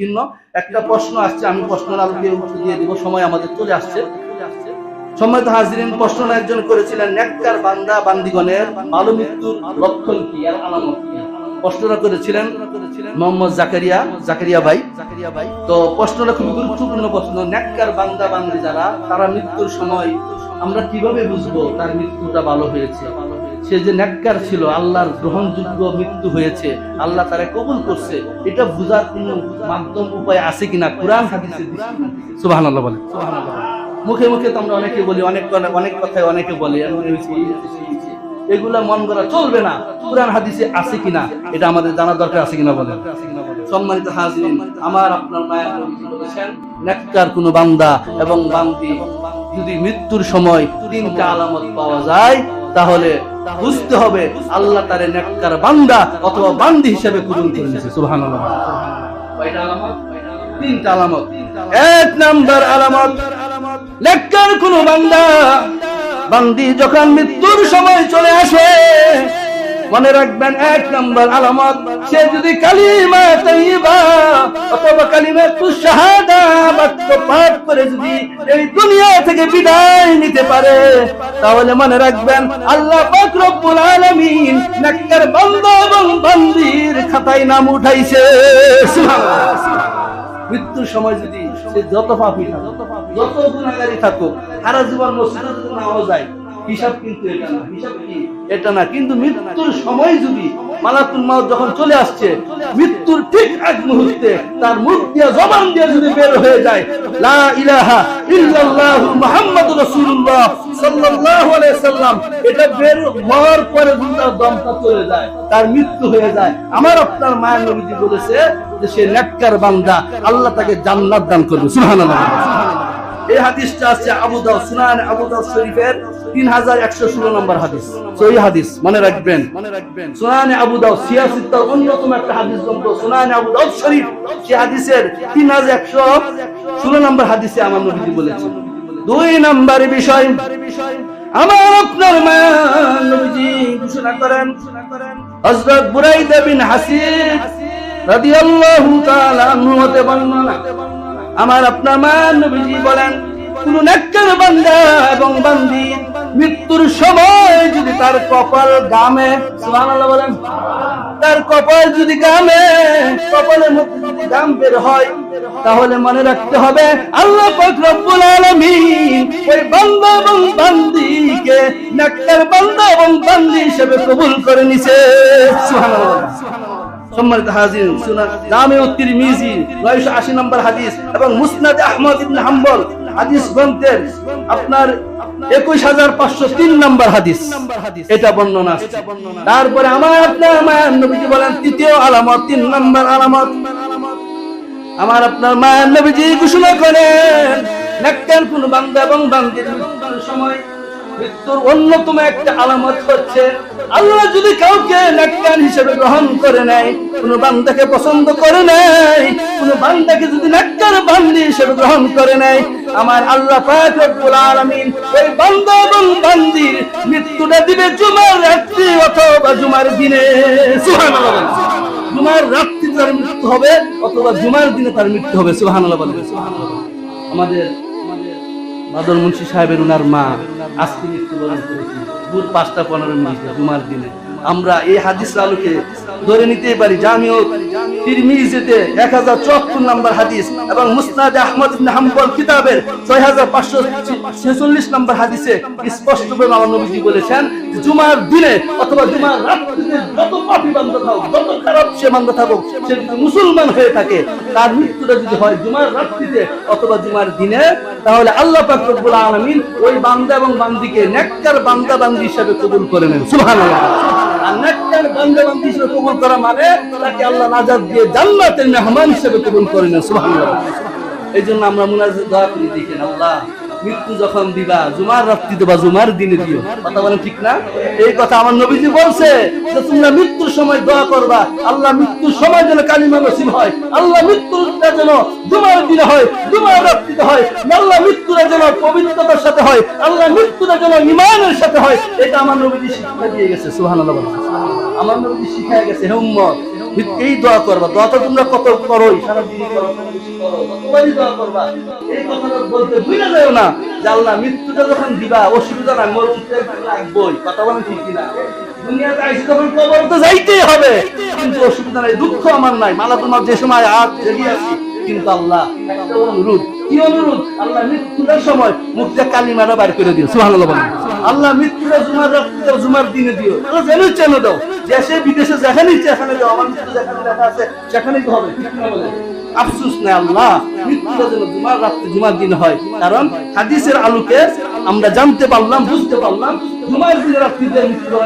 জন্য একটা প্রশ্ন আসছে, আমি প্রশ্নের আলোকে উত্তর দিয়ে দিব, সময় আমাদের চলে আসছে। সম্মানিত হাজিরিন, প্রশ্ন একজন করেছিলেন, নেককার বান্দা, বান্দিগণের মৃত্যুর লক্ষণ কি আর আলামত প্রশ্নটা করেছিলেন মোহাম্মদ জাকারিয়া জাকারিয়া ভাই। জাকারিয়া ভাই তো প্রশ্নটা খুবই গুরুত্বপূর্ণ প্রশ্ন, নেককার বান্দা, বান্দি যারা, তারা মৃত্যুর সময় আমরা কীভাবে বুঝব তার মৃত্যুটা ভালো হয়েছে? সে যে নেককার ছিল, আল্লাহর গ্রহণযোগ্য মৃত্যু হয়েছে, আল্লাহ তারা কবুল করছে, এটা বুঝার কোন মাধ্যম, উপায় আছে কিনা? কোরআন হাদিসে সুবহানাল্লাহ বলে সুবহানাল্লাহ মুখে মুখে তো আমরা অনেকে বলি, অনেক অনেক কথায় অনেকে বলে। এগুলা মন করা চলবে না। কোরআন, হাদিসে আছে কিনা? এটা আমাদের জানা দরকার আছে কিনা বলেন? সম্মানিত হাজিরিন, আমার, আপনার মায়ের বলেছেন নেককার কোন বান্দা এবং বান্দি যদি মৃত্যুর সময় তিনটা আলামত পাওয়া যায় তাহলে বুঝতে হবে আল্লাহ তারে নেককার বান্দা অথবা বান্দি হিসেবে কবুল করে নিয়েছে সুবহানাল্লাহ। আলামত তিনটা আলামত। এক নাম্বার আলামত, নেককার কোন বান্দা, বান্দি যখন মৃত্যুর সময় চলে আসে, মনে রাখবেন এক নম্বর আলামত, সে যদি কালিমা উঠাইছে। মৃত্যুর সময় যদি সে যত পাপি যত গুণাগারী থাকুক, সারা জীবন হিসাব কিন্তু এটা না। হিসাব কি? এটা না। কিন্তু মৃত্যুর সময় যদি মাউত যখন চলে আসছে, মৃত্যুর ঠিক এক মুহূর্তে তার মুখ দিয়ে জবান দিয়ে যদি বের হয়ে যায়, লা ইলাহা ইল্লাল্লাহ রাসূলুল্লাহ সাল্লাল্লাহু আলাইহি সাল্লাম, এটা বের হওয়ার পরে দমটা চলে যায়, তার মৃত্যু হয়ে যায়। আমার আপনার মায়ের নবীজি বলেছে যে সে নেককার বান্দা, আল্লাহ তাকে জান্নাত দান করবে। সুবহানাল্লাহ। এই হাদিসটা আছে আবু দাউদ, সুনান আবু দাউদ শরীফের 3116 নম্বর হাদিস। সহি হাদিস, মনে রাখবেন। মনে রাখবেন সুনান আবু দাউদ সিয়াসিত্তার অন্যতম একটা হাদিস গ্রন্থ, সুনান আবু দাউদ শরীফ। সেই হাদিসের 3116 নম্বর হাদিসে আমার নবীজি বলেছেন। দুই নম্বর বিষয়, আমার আপনার মা নবীজি ঘোষণা করেন। হযরত বুরাইদা বিন হাসিব রাদিয়াল্লাহু তাআলা আনহু হতে বর্ণনা আমার আপনার মা নবীজি বলেন, কোন নেককার বান্দা এবং বান্দি মৃত্যুর সময় যদি তার কপাল গামে সুবহানাল্লাহ বলেন, তার কপাল যদি গামে কপালের মধ্যে যদি গাম বের হয়, তাহলে মনে রাখতে হবে আল্লাহ পাক রব্বুল আলামিন ওই বান্দা এবং বান্দিকে নেককার বান্দা এবং বান্দি হিসেবে কবুল করে নিছে, সুবহানাল্লাহ সম্মানিত হাজির সুনান জামে তিরমিজি 980 নম্বর হাদিস এবং মুসনাদ আহমদ ইবনে হাম্বল হাদিস গ্রন্থের আপনার 21503 নম্বর হাদিস। এটা বর্ণনা তারপরে আমার আপনার মায়ের নবীজি বলেন, তৃতীয় আলামত, তিন নম্বর আলামত। আমার আপনার মায়ের নবীজি ঘোষণা করেন কোন এবং সময় মৃত্যুর অন্যতম একটা আলামত হচ্ছে, আল্লাহ যদি কাউকে নেককার হিসেবে গ্রহণ করে নেয়, কোন বান্দাকে পছন্দ করে নেয়, কোন বান্দাকে যদি নেককার বান্দি হিসেবে গ্রহণ করে নেয়, আমার আল্লাহ বান্দির মৃত্যুটা দিবে জুমার রাত্রি অথবা জুমার দিনে। জুমার রাত্রি তার মৃত্যু হবে অথবা জুমার দিনে তার মৃত্যু হবে সুবহানাল্লাহ বলেন। আমাদের বাদল মুন্সি সাহেবের ওনার মা আজকে মৃত্যুবরণ করেছে। ভোর পাঁচটা পনেরো মিনিটে, জুমার দিনে। আমরা এই হাদিস আলোকে ধরে নিতে পারি জামিও তিরমিজিতে এক হাজার চুয়াত্তর নম্বর হাদিস এবং আহমদ হাম্বল কিতাবের ছয় হাজার পাঁচশো ছেচল্লিশ নম্বর হাদিসে নবীজি বলেছেন, জুমার দিনে অথবা জুমার রাত্রিতে যত খারাপ সে থাকুক, সে মুসলমান হয়ে থাকে, তার মৃত্যুটা যদি হয় জুমার রাত্রিতে অথবা জুমার দিনে, তাহলে আল্লাহ পাক আলামিন ওই বান্দা এবং বান্দিকে নেককার বান্দা বান্দি হিসেবে কবুল করে নেন। সুবহানাল্লাহ। হিসেবে কবুল করা মানে তাকে আল্লাহ নাজাত দিয়ে মেহমান হিসেবে কবুল করে সুবহানাল্লাহ। এই জন্য আমরা দোয়া করি, দেখেন আল্লাহ, মৃত্যু যখন দিবা, জুমার রাত্রিতে বা জুমার দিনে দিও। কথা বলেন ঠিক না? এই কথা আমার নবীজি বলছে যে তোমরা মৃত্যুর সময় দোয়া করবা, আল্লাহ মৃত্যুর সময় যেন কালিমা নসিব হয়, আল্লাহ মৃত্যুটা যেন জুমার দিনে হয়, জুমার রাত্রিতে হয়, আল্লাহ মৃত্যুটা যেন পবিত্রতার সাথে হয়, আল্লাহ মৃত্যুটা যেন ইমানের সাথে হয়, এটা আমার নবীজি শিক্ষা দিয়ে গেছে, সুবহানাল্লাহ বলেন। আমার শিখায় গেছে, হে উম্মত এই দোয়া করবা। দোয়া তোমরা কত করো সারা দিন করো দোয়া করবা এই কথাটা বলতে ভুলে যাও না। আল্লাহ মৃত্যুটা যখন দিবা, অসুবিধা মরণ লাগবই। কথা বলেন ঠিক কিন্তু অসুবিধা নাই, দুঃখ আমার নাই। মালা তোমার যে সময় হাত জেগে আছি কিন্তু আল্লাহ অনুরোধ। কি অনুরোধ? আল্লাহ মৃত্যুটার সময় মুখটা কালিমাটা বার করে দিও। আল্লাহ মৃত্যুটা জুমার রাত্রিতে জুমার দিনে দিও। যেন চেন দাও। দেশে, বিদেশে যেখানে ইচ্ছে সেখানে দাও। আমার যেখানে লেখা আছে, সেখানেই তো হবে। আফসুস নাই আল্লাহ, মৃত্যুটা যেন জুমার রাত্রি জুমার দিন হয়। কারণ হাদিসের আলোকে আমরা জানতে পারলাম, বুঝতে পারলাম, জুমার দিনে রাত্রিতে মৃত্যু